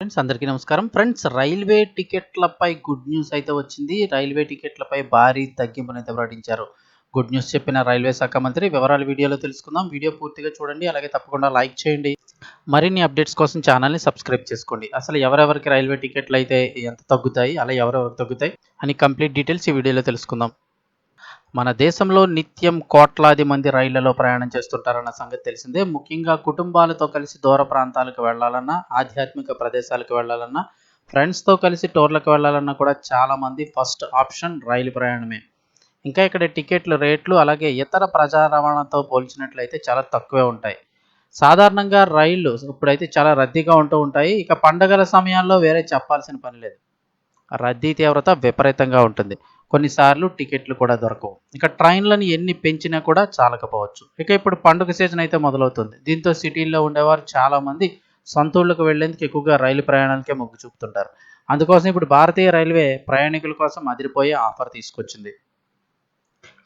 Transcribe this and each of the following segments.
Friends అందరికీ నమస్కారం. Friends railway టికెట్లపై గుడ్ న్యూస్ అయితే వచ్చింది. రైల్వే టికెట్లపై భారీ తగ్గింపునైతే ప్రకటించారు. గుడ్ న్యూస్ చెప్పిన రైల్వే శాఖ మంత్రి వివరాలు వీడియోలో తెలుసుకుందాం. వీడియో పూర్తిగా చూడండి. అలాగే తప్పకుండా లైక్ చేయండి. మరిన్ని అప్డేట్స్ కోసం ఛానల్ని సబ్స్క్రైబ్ చేసుకోండి. అసలు ఎవరెవరికి రైల్వే టికెట్లు అయితే ఎంత తగ్గుతాయి? అలా ఎవరెవరికి తగ్గుతాయి? అని కంప్లీట్ డీటెయిల్స్ ఈ వీడియోలో తెలుసుకుందాం. మన దేశంలో నిత్యం కోట్లాది మంది రైళ్ళలో ప్రయాణం చేస్తుంటారన్న సంగతి తెలిసిందే. ముఖ్యంగా కుటుంబాలతో కలిసి దూర ప్రాంతాలకు వెళ్ళాలన్నా ఆధ్యాత్మిక ప్రదేశాలకు వెళ్ళాలన్నా ఫ్రెండ్స్తో కలిసి టూర్లకు వెళ్ళాలన్నా కూడా చాలామంది ఫస్ట్ ఆప్షన్ రైలు ప్రయాణమే. ఇంకా ఇక్కడ టికెట్లు రేట్లు అలాగే ఇతర ప్రజా రవాణాతో పోల్చినట్లయితే చాలా తక్కువే ఉంటాయి. సాధారణంగా రైళ్ళు ఇప్పుడైతే చాలా రద్దీగా ఉంటూ ఉంటాయి. ఇక పండగల సమయాల్లో వేరే చెప్పాల్సిన పని లేదు. రద్దీ తీవ్రత విపరీతంగా ఉంటుంది. కొన్నిసార్లు టికెట్లు కూడా దొరకవు. ఇక ట్రైన్లను ఎన్ని పెంచినా కూడా చాలకపోవచ్చు. ఇక ఇప్పుడు పండుగ సీజన్ అయితే మొదలవుతుంది. దీంతో సిటీల్లో ఉండేవారు చాలామంది సొంత ఊళ్ళకు వెళ్ళేందుకు ఎక్కువగా రైలు ప్రయాణాలకే మొగ్గు చూపుతుంటారు. అందుకోసం ఇప్పుడు భారతీయ రైల్వే ప్రయాణికుల కోసం అదిరిపోయే ఆఫర్ తీసుకొచ్చింది.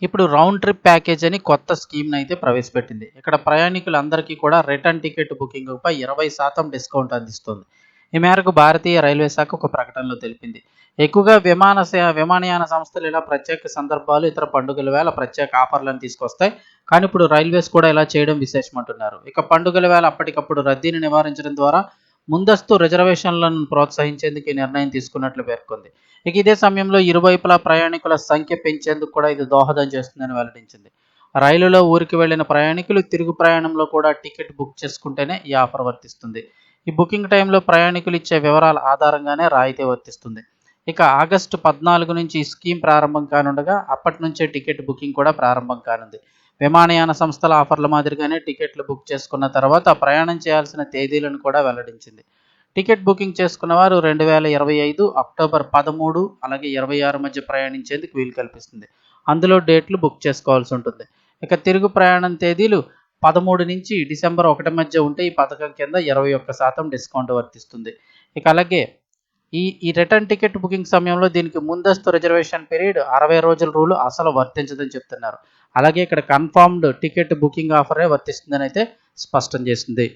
ఇప్పుడు రౌండ్ ట్రిప్ ప్యాకేజ్ అని కొత్త స్కీమ్ని అయితే ప్రవేశపెట్టింది. ఇక్కడ ప్రయాణికులందరికీ కూడా రిటర్న్ టికెట్ బుకింగ్పై ఇరవై శాతం డిస్కౌంట్ అందిస్తుంది. ఈ మేరకు భారతీయ రైల్వే శాఖ ఒక ప్రకటనలో తెలిపింది. ఎక్కువగా విమాన విమానయాన సంస్థలు ఇలా ప్రత్యేక సందర్భాలు ఇతర పండుగల వేళ ప్రత్యేక ఆఫర్లను తీసుకొస్తాయి. కానీ ఇప్పుడు రైల్వేస్ కూడా ఇలా చేయడం విశేషం అంటున్నారు ఇక పండుగల వేళ అప్పటికప్పుడు రద్దీని నివారించడం ద్వారా ముందస్తు రిజర్వేషన్లను ప్రోత్సహించేందుకు ఈ నిర్ణయం తీసుకున్నట్లు పేర్కొంది. ఇక ఇదే సమయంలో ఇరువైపులా ప్రయాణికుల సంఖ్య పెంచేందుకు కూడా ఇది దోహదం చేస్తుందని వెల్లడించింది. రైలులో ఊరికి వెళ్ళిన ప్రయాణికులు తిరుగు ప్రయాణంలో కూడా టికెట్ బుక్ చేసుకుంటేనే ఈ ఆఫర్ వర్తిస్తుంది. ఈ బుకింగ్ టైంలో ప్రయాణికులు ఇచ్చే వివరాల ఆధారంగానే రాయితీ వర్తిస్తుంది. ఇక ఆగస్టు పద్నాలుగు నుంచి ఈ స్కీమ్ ప్రారంభం కానుండగా అప్పటి నుంచే టికెట్ బుకింగ్ కూడా ప్రారంభం కానుంది. విమానయాన సంస్థల ఆఫర్ల మాదిరిగానే టికెట్లు బుక్ చేసుకున్న తర్వాత ప్రయాణం చేయాల్సిన తేదీలను కూడా వెల్లడించింది. టికెట్ బుకింగ్ చేసుకున్న వారు రెండు వేల ఇరవై ఐదు అక్టోబర్ పదమూడు అలాగే ఇరవై ఆరు మధ్య ప్రయాణించేందుకు వీలు కల్పిస్తుంది. అందులో డేట్లు బుక్ చేసుకోవాల్సి ఉంటుంది. ఇక తిరుగు ప్రయాణం తేదీలు పదమూడు నుంచి డిసెంబర్ ఒకటి మధ్య ఉంటే ఈ పథకం కింద ఇరవై ఒక్క శాతం డిస్కౌంట్ వర్తిస్తుంది. ఇక అలాగే ఈ ఈ రిటర్న్ టికెట్ బుకింగ్ సమయంలో దీనికి ముందస్తు రిజర్వేషన్ పీరియడ్ అరవై రోజుల రూలు అసలు వర్తించదని చెప్తున్నారు. అలాగే ఇక్కడ కన్ఫర్మ్డ్ టికెట్ బుకింగ్ ఆఫరే వర్తిస్తుందని అయితే స్పష్టం చేసింది.